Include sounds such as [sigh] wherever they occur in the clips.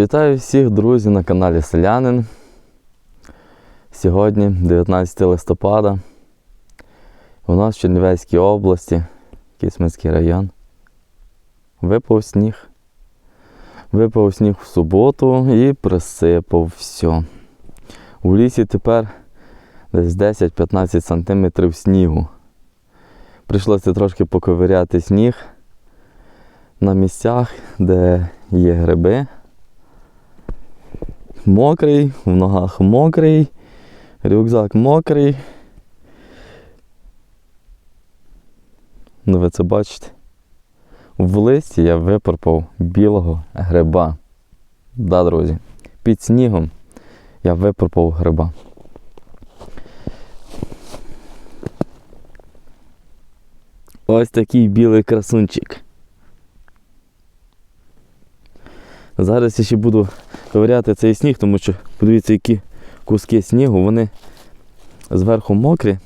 Вітаю всіх друзів на каналі Селянин. Сьогодні 19 листопада. У нас в Чернівецькій області, Кісминський район. Випав сніг. Випав сніг в суботу і присипав все. У лісі тепер десь 10-15 см снігу. Прийшлося трошки поковиряти сніг на місцях, де є гриби. Мокрий, в ногах мокрий, рюкзак мокрий. Ну ви це бачите? В листі я випарпав білого гриба. Да, друзі, під снігом я випарпав гриба. Ось такий білий красунчик. Зараз я ще буду ковиряти цей сніг, тому що подивіться, які куски снігу, вони зверху мокрі.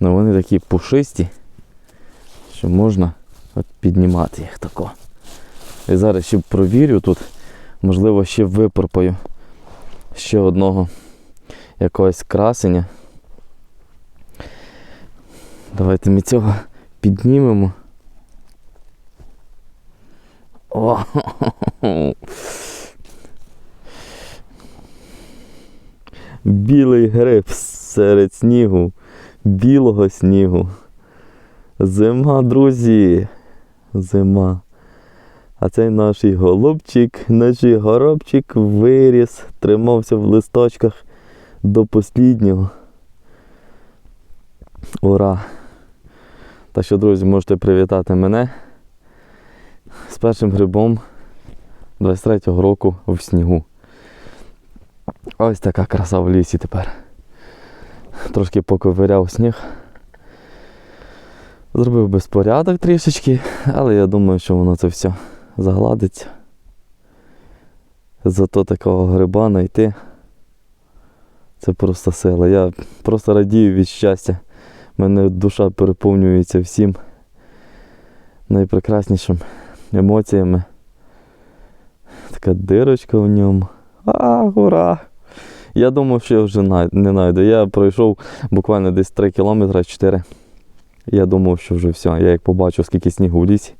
Ну вони такі пушисті, що можна от піднімати їх тако. І зараз ще провірю тут, можливо, ще випорпаю ще одного якогось красення. Давайте ми цього піднімемо. О! [laughs] Білий гриб серед снігу, білого снігу. Зима, друзі. Зима. А цей наш голубчик, наш горобчик виріс, тримався в листочках до посліднього. Ура! Так що, друзі, можете привітати мене з першим грибом 23-го року в снігу. Ось така краса в лісі тепер. Трошки поковиряв сніг. Зробив безпорядок трішечки, але я думаю, що воно це все загладиться. Зато такого гриба знайти. Це просто сила. Я просто радію від щастя. У мене душа переповнюється всім найпрекраснішим емоціями. Така дирочка в ньому. А, ура! Я думав, що я вже не знайду. Я пройшов буквально десь 3 кілометри 4. Я думав, що вже все. Я як побачив, скільки снігу в лісі.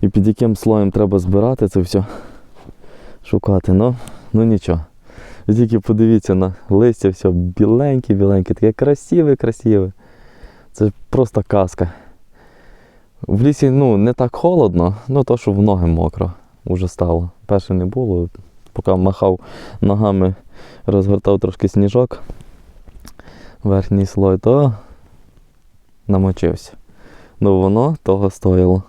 І під яким слоєм треба збирати це все. Шукати. Ну, ну нічого. Тільки подивіться на листя, все біленьке, біленьке, таке красиве, красиве. Це просто казка. В лісі ну, не так холодно, ну то, що в ноги мокро вже стало. Перше не було. Поки махав ногами, розгортав трошки сніжок. Верхній слой, то намочився. Ну воно того стоїло.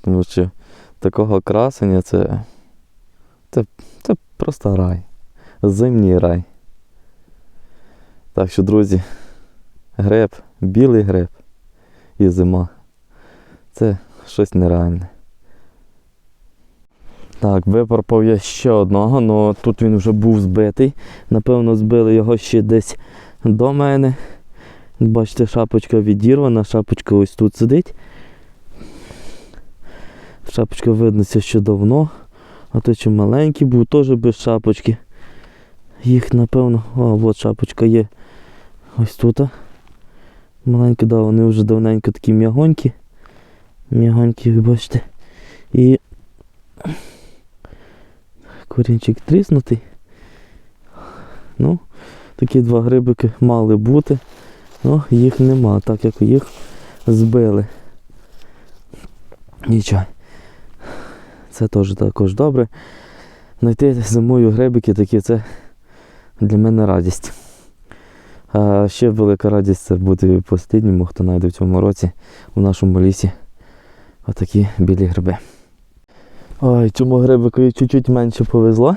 Тому що такого красення це, це, це просто рай. Зимній рай. Так що, друзі, гриб, білий гриб і зима. Це щось нереальне. Так, випарпав я ще одного, але тут він вже був збитий. Напевно, збили його ще десь до мене. Бачите, шапочка відірвана, шапочка ось тут сидить. Шапочка виднося ще давно. А той що маленький був, теж без шапочки. Їх, напевно, о, от шапочка є ось тут. Маленькі, да, вони вже давненько такі м'ягонькі. М'ягонькі, ви бачите. І корінчик тріснутий. Ну, такі два грибики мали бути. Ну, їх нема, так як їх збили. Нічого. Це теж також добре. Знайти зимою грибики такі це для мене радість. А ще велика радість це бути послідньому, хто знайде в цьому році у нашому лісі отакі білі гриби. Ой, цьому грибику чуть-чуть менше повезло.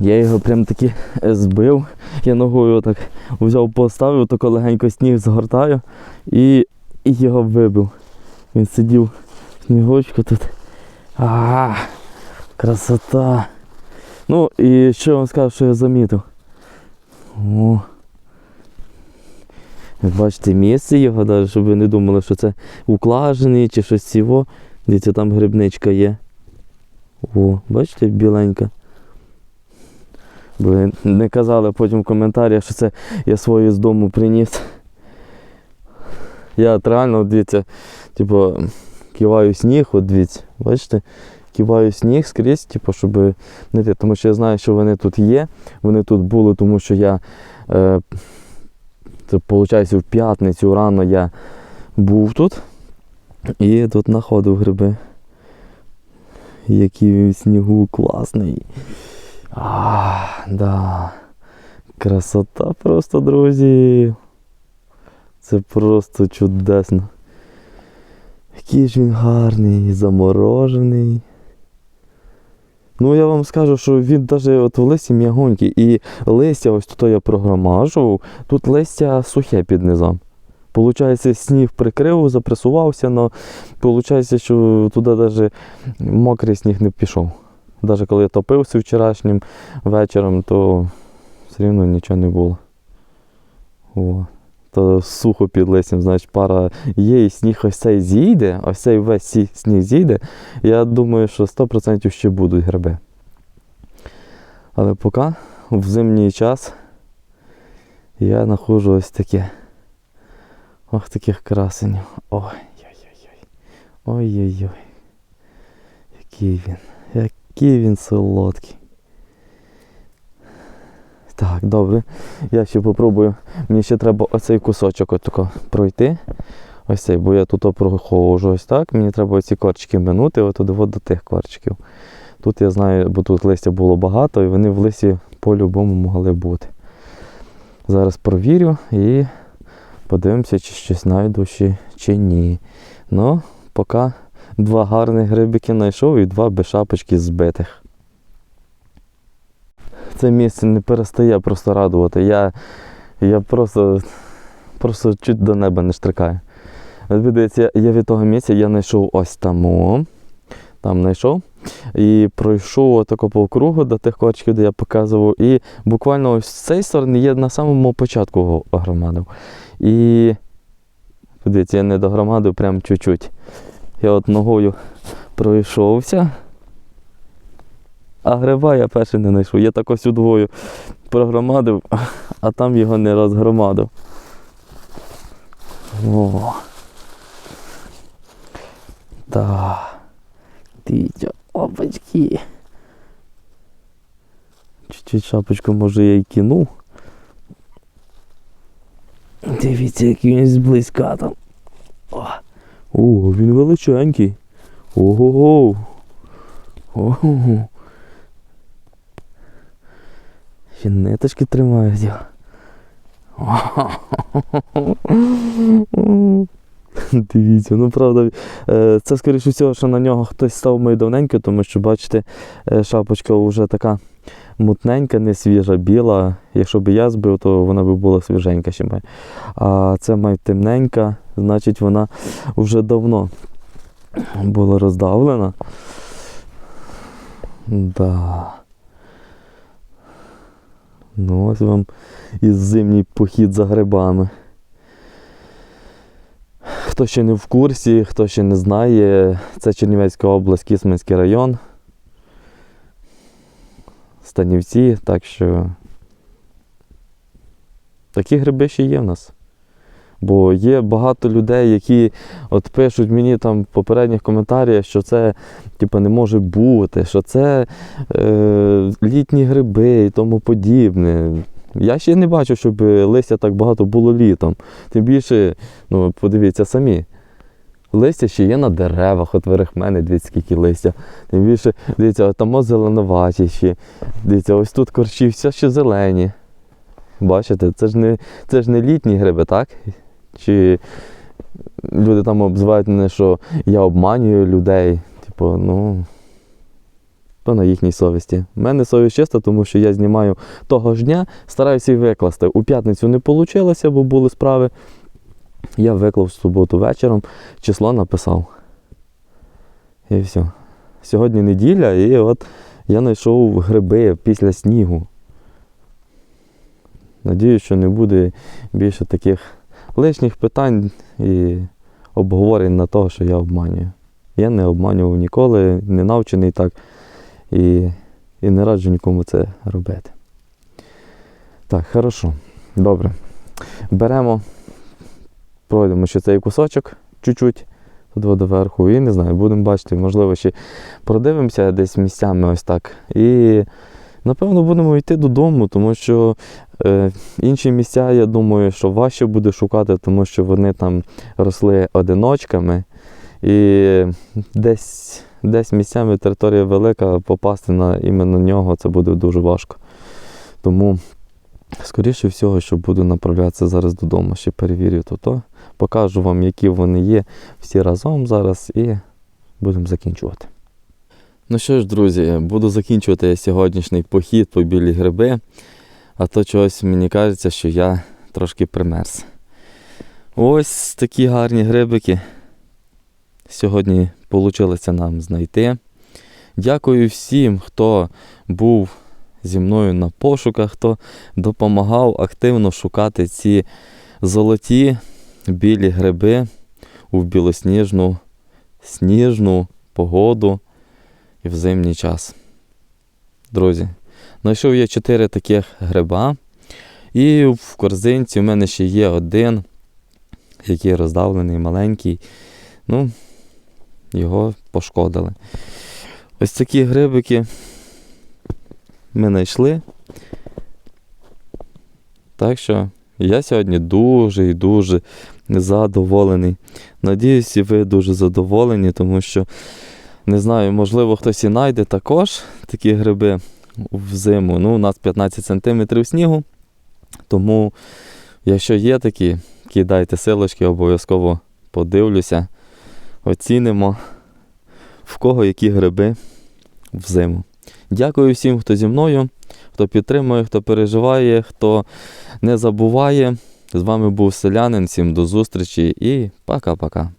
Я його прям таки збив. Я ногою так взяв, поставив, тако легенько сніг згортаю і, і його вибив. Він сидів в снігочку тут. А, красота. Ну і що я вам скажу, що я замітив. О. Як бачите, місце його, навіть, щоб ви не думали, що це уклажений чи щось цього. Дивіться, там грибничка є. О, бачите, біленька. Ви не казали потім в коментарях, що це я свою з дому приніс. Я от реально, дивіться, типу, киваю сніг, от дивіться, бачите, киваю сніг скрізь, типу, щоб не. Тому що я знаю, що вони тут є. Вони тут були, тому що я, е, виходить, в п'ятницю рано я був тут і тут знаходив гриби. Який він в снігу класний. А, да. Красота просто, друзі. Це просто чудесно. Який ж він гарний, заморожений. Ну, я вам скажу, що він навіть от в листі м'ягонький. І листя, ось тут я прогромажував, тут листя сухе під низом. Получається, сніг прикрив, запресувався, але виходить, що туди навіть мокрий сніг не пішов. Навіть коли я топився вчорашнім вечором, то все рівно нічого не було. О. То сухо під листям, значить, пара є, і сніг ось цей зійде, ось цей весь сніг зійде. Я думаю, що 100% ще будуть гриби. Але поки в зимній час я знаходжу ось таке. Ох, таких красенів. Ой-ой-ой. Ой-ой-ой. Який він. Який він солодкий. Так, добре. Я ще попробую. Мені ще треба оцей кусочок отако пройти. Ось цей, бо я тут проходжу ось так. Мені треба ці корчики минути, от до тих корчиків. Тут я знаю, бо тут листя було багато, і вони в листі по-любому могли бути. Зараз провірю і подивимося, чи щось знайду чи ні. Ну, поки два гарних грибики знайшов і два без шапочки збитих. Це місце не перестає просто радувати. Я, я просто, просто чуть до неба не штрикаю. Дивіться, я від того місця я знайшов ось там. Там знайшов. І пройшов отако по кругу до тих корчиків, де я показував. І буквально ось з цієї сторони я на самому початку огромадив. І подивіться, я не догромадив прям чуть-чуть. Я от ногою пройшовся. А гриба я перший не знайшов. Я так ось удвою прогромадив, [laughs] а там його не розгромадив. О. Так. Дивіться, опачки. Чуть-чуть шапочку може я й кинув. Дивіться, який він зблизька там. О, О він величенький. Ого-го. Ого. Ще ниточки тримають його. Дивіться, ну правда, е, це скоріше всього, що на нього хтось став мої давненько, тому що, бачите, е, шапочка вже така мутненька, не свіжа, біла. Якщо б я збив, то вона б була свіженька ще має. А це має темненька, значить вона вже давно була роздавлена. Да. Ну, ось вам і зимній похід за грибами. Хто ще не в курсі, хто ще не знає, це Чернівецька область, Кісменський район. Станівці, так що такі гриби ще є в нас. Бо є багато людей, які от пишуть мені там в попередніх коментарях, що це типу, не може бути, що це е, літні гриби і тому подібне. Я ще не бачу, щоб листя так багато було літом. Тим більше, ну, подивіться самі. Листя ще є на деревах, от верехмени, дивіться, скільки листя. Тим більше, дивіться, там зеленуваті ще. Дивіться, ось тут корчі, все ще зелені. Бачите, це ж не, це ж не літні гриби, так? Чи люди там обзивають мене, що я обманюю людей. Типу, ну. То на їхній совісті. У мене совість чиста, тому що я знімаю того ж дня, стараюся її викласти. У п'ятницю не вийшло, бо були справи. Я виклав в суботу вечором, число написав. І все. Сьогодні неділя, і от я знайшов гриби після снігу. Надіюсь, що не буде більше таких лишніх питань і обговорень на того, що я обманюю. Я не обманював ніколи, не навчений так і, і не раджу нікому це робити. Так, хорошо. Добре. Беремо, пройдемо ще цей кусочок чуть-чуть туди доверху, і не знаю, будемо бачити, можливо, ще продивимося десь місцями ось так. І напевно будемо йти додому, тому що е, інші місця, я думаю, що важче буде шукати, тому що вони там росли одиночками. І десь, десь місцями територія велика, попасти на іменно нього це буде дуже важко. Тому, скоріше всього, що буду направлятися зараз додому, ще перевірю то, покажу вам, які вони є всі разом зараз і будемо закінчувати. Ну що ж, друзі, буду закінчувати сьогоднішній похід по білі гриби, а то чогось мені кажеться, що я трошки примерз. Ось такі гарні грибики. Сьогодні вийшло нам знайти. Дякую всім, хто був зі мною на пошуках, хто допомагав активно шукати ці золоті білі гриби у білосніжну сніжну погоду і в зимній час. Друзі, знайшов я чотири таких гриба. І в корзинці у мене ще є один, який роздавлений, маленький. Ну, його пошкодили. Ось такі грибики ми знайшли. Так що я сьогодні дуже і дуже задоволений. Надіюсь, і ви дуже задоволені, тому що, не знаю, можливо, хтось і знайде також такі гриби взиму. Ну, у нас 15 см снігу. Тому, якщо є такі, кидайте силочки, обов'язково подивлюся, оцінимо, в кого які гриби взиму. Дякую всім, хто зі мною, хто підтримує, хто переживає, хто не забуває. З вами був селянин. Всім до зустрічі і пока-пока.